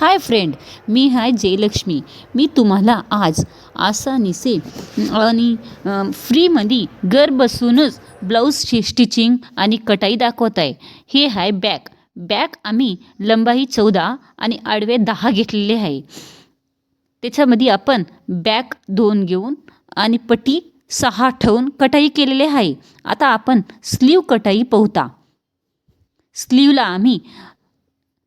Hi friend मी हाय जयलक्ष्मी. मी तुम्हाला आज आसानीसे आणि फ्रीमध्ये घर बसूनच ब्लाऊज स्टिचिंग आणि कटाई दाखवत आहे हे आहे बॅक. बॅक आम्ही लंबाई चौदा आणि आडवे दहा घेतलेले आहे. त्याच्यामध्ये आपण बॅक दोन घेऊन आणि पट्टी सहा ठेवून कटाई केलेली आहे. आता आपण स्लीव कटाई पोहता. स्लीवला आम्ही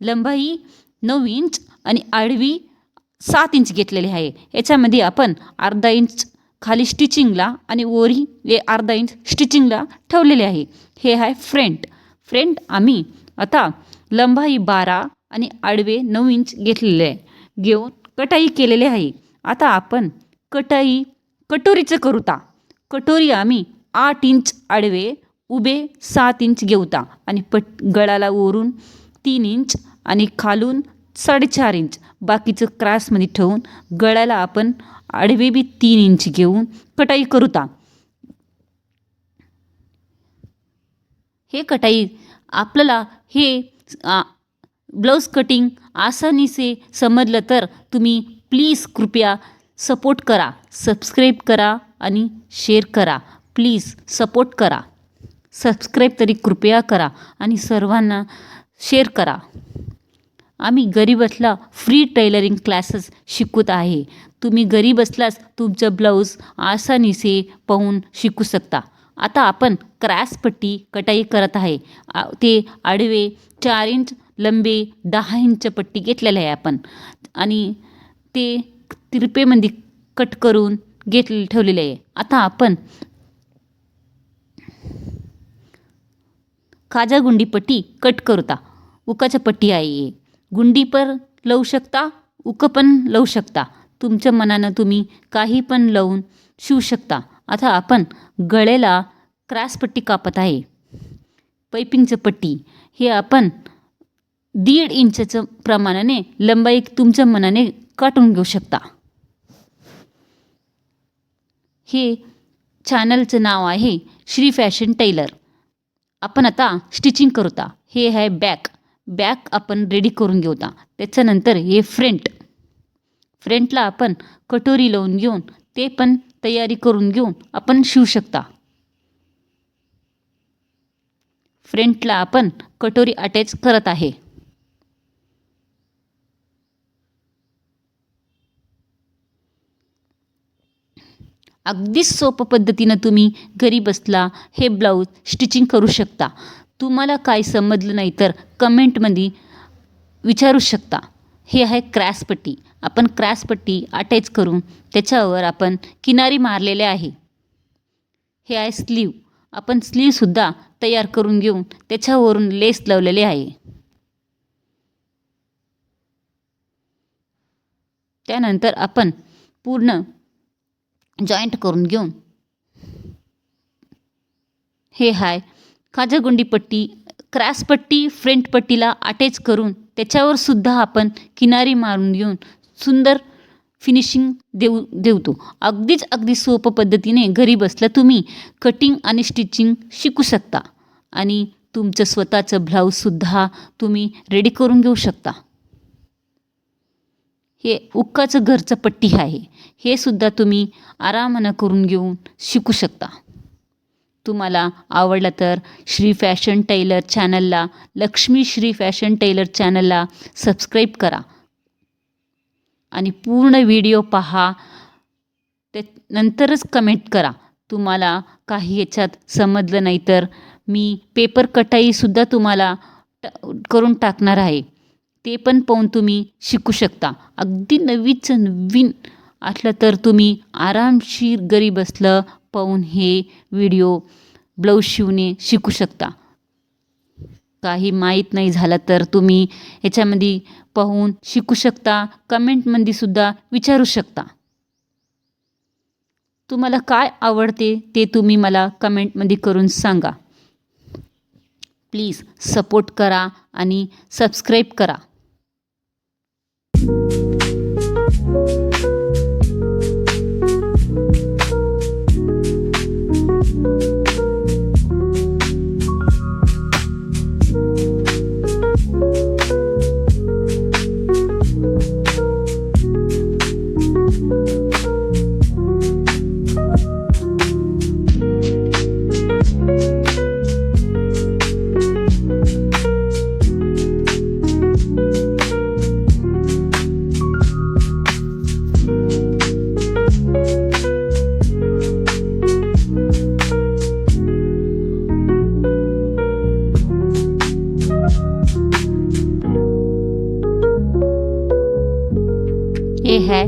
लंबाई नऊ इंच आणि आडवी सात इंच घेतलेली आहे. याच्यामध्ये आपण अर्धा इंच खाली स्टिचिंगला आणि ओरी हे अर्धा इंच स्टिचिंगला ठेवलेले आहे. हे आहे फ्रंट. फ्रंट आम्ही आता लंबाई बारा आणि आडवे नऊ इंच घेतलेले आहे. घेऊन कटाई केलेली आहे. आता आपण कटाई कटोरीचं करूता कटोरी आम्ही आठ इंच आडवे उभे सात इंच घेऊता आणि पट गळाला ओरून तीन इंच आणि खालून साडेचार इंच. बाकीचं क्रासमध्ये ठेवून गळ्याला आपण आडवे बी तीन इंच घेऊन कटाई करूता हे कटाई आपल्याला हे ब्लाऊज कटिंग आसानीसे समजलं तर तुम्ही प्लीज कृपया सपोर्ट करा सबस्क्राईब करा आणि शेअर करा. प्लीज सपोर्ट करा. सबस्क्राईब तरी कृपया करा आणि सर्वांना शेअर करा. आम्ही गरीब असला फ्री टेलरिंग क्लासेस शिकवत आहे. तुम्ही गरीब असलास तुमचं ब्लाऊज आसानीसे पाहून शिकू शकता. आता आपण क्रॅसपट्टी कटाई करत आहे. ते आडवे चार इंच लंबे दहा इंच पट्टी घेतलेले आहे आपण. आणि ते तिरपेमध्ये कट करून घेतले ठेवलेले आहे. आता आपण काजागुंडी पट्टी कट करता. उकाच्या पट्टी आहे हे. गुंडी पण लावू शकता उकं पण लावू शकता. तुमच्या मनानं तुम्ही काही पण लावून शिवू शकता. आता आपण गळ्याला क्रासपट्टी कापत आहे. पैपिंगचं पट्टी. हे आपण दीड इंचचं प्रमाणाने लंबाई तुमच्या मनाने काटून घेऊ शकता. हे चॅनलचं नाव आहे श्री फॅशन टेलर. आपण आता स्टिचिंग करूता. हे आहे बॅक. बॅक आपण रेडी करून घेऊता त्याच्यानंतर हे फ्रंट. फ्रंटला आपण कटोरी लावून घेऊन ते पण तयारी करून घेऊन आपण शिवू शकता. फ्रंटला आपण कटोरी अटॅच करत आहे. अगदीच सोपं पद्धतीनं तुम्ही घरी बसला हे ब्लाऊज स्टिचिंग करू शकता. तुम्हाला काय समजलं नाही तर कमेंटमध्ये विचारू शकता. हे आहे क्रॅसपट्टी आपण क्रॅसपट्टी अटॅच करून त्याच्यावर आपण किनारी मारलेले आहे. हे आहे स्लीव. आपण स्लीवसुद्धा तयार करून घेऊन त्याच्यावरून लेस लावलेले आहे. त्यानंतर आपण पूर्ण जॉईंट करून घेऊन हे हाय खाजागुंडी क्रॅसपट्टी क्रॅस पट्टी फ्रंट पट्टीला अटॅच करून त्याच्यावर सुद्धा आपण किनारी मारून घेऊन सुंदर फिनिशिंग देऊ देवतो अगदीच अगदी सोपं पद्धतीने घरी बसल्या तुम्ही कटिंग आणि स्टिचिंग शिकू शकता. आणि तुमचं स्वतःचं ब्लाऊजसुद्धा तुम्ही रेडी करून घेऊ शकता. हे उक्काचं घरचं पट्टी आहे. हे सुद्धा तुम्ही आरामानं करून घेऊन शिकू शकता. तुम्हाला आवडलं तर श्री फॅशन टेलर चॅनलला लक्ष्मी श्री फॅशन टेलर चॅनलला सबस्क्राईब करा. आणि पूर्ण व्हिडिओ पहा ते नंतरच कमेंट करा. तुम्हाला काही याच्यात समजलं नाही तर मी पेपर कटाईसुद्धा तुम्हाला ट करून टाकणार आहे. ते पण पाहून तुम्ही शिकू शकता. अगदी नवीच नवीन असलं तर तुम्ही आरामशीर घरी बसलं पाहून हे व्हिडिओ ब्लाऊज शिवणे शिकू शकता. काही माहीत नाही झालं तर तुम्ही ह्याच्यामध्ये पाहून शिकू शकता कमेंटमध्ये सुद्धा विचारू शकता. तुम्हाला काय आवडते ते तुम्ही मला कमेंटमध्ये करून सांगा. प्लीज सपोर्ट करा आणि सबस्क्राईब करा. हे है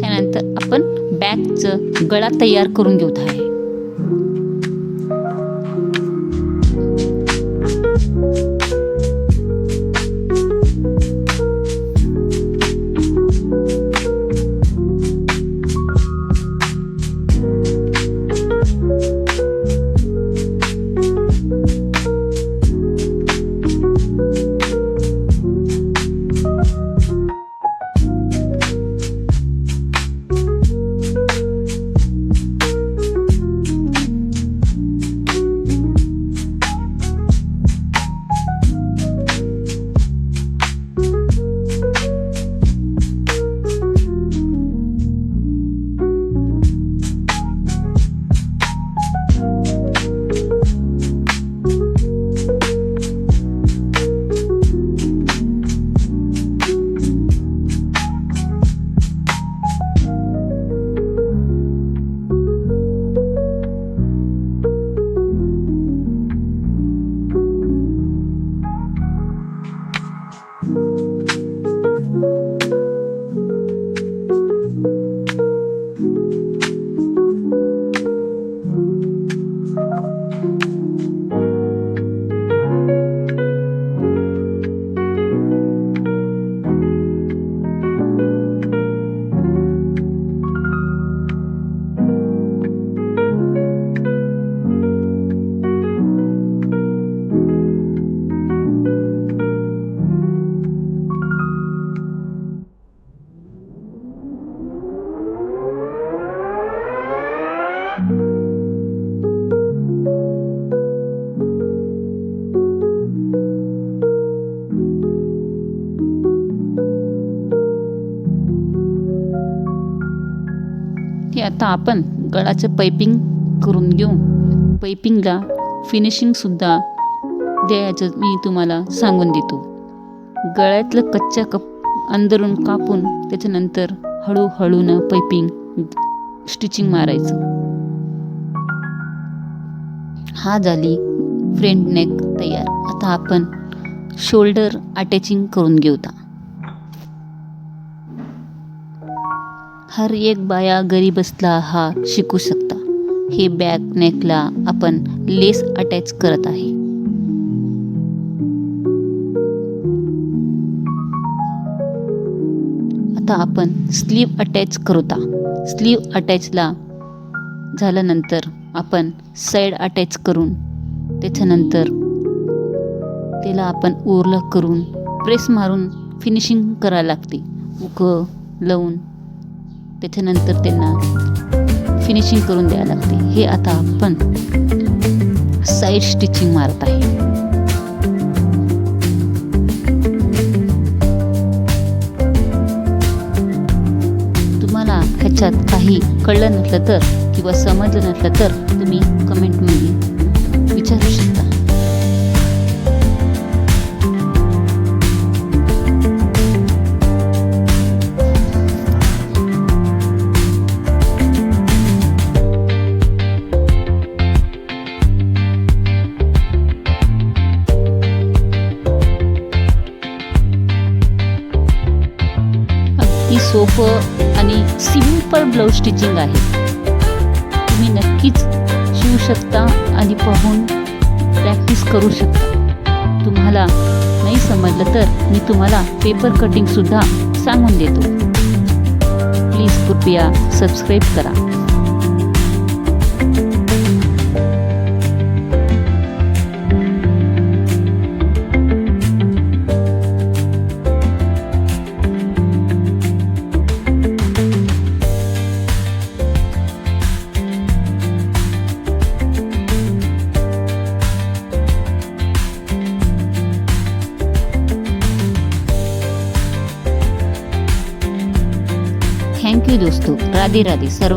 त्यानंतर आपण बॅगचं गळा तयार करून घेऊत आहे आता आपण गळाचं पायपिंग करून घेऊ. पायपिंगला फिनिशिंगसुद्धा द्यायचं मी तुम्हाला सांगून देतो. गळ्यातलं कच्च्या कप अंदरून कापून त्याच्यानंतर हळूहळूनं पैपिंग स्टिचिंग मारायचं. हा झाली फ्रंट नेक तयार. आता आपण शोल्डर अटॅचिंग करून घेऊता हर एक बाया गरीब बसला हा शिकू शकता. हे बॅक नेकला आपण लेस अटॅच करत आहे. आता आपण स्लीव अटॅच करूता. स्लीव अटॅचला झाल्यानंतर आपण साईड अटॅच करून त्याच्यानंतर त्याला आपण ओरलं करून प्रेस मारून फिनिशिंग करायला लागते. उकं लावून त्याच्यानंतर त्यांना फिनिशिंग करून द्यावं लागते. हे आता आपण साईड स्टिचिंग मारत आहे. तुम्हाला ह्याच्यात काही कळलं नसलं तर किंवा समजलं नसलं तर तुम्ही कमेंटमध्ये सोपं आणि सिंपल ब्लाऊज स्टिचिंग आहे. तुम्ही नक्कीच शिवू शकता आणि पाहून प्रॅक्टिस करू शकता. तुम्हाला नाही समजलं तर मी तुम्हाला पेपर कटिंगसुद्धा सांगून देतो. प्लीज कृपया सबस्क्राईब करा. दोस्तों राधे राधे. सर्व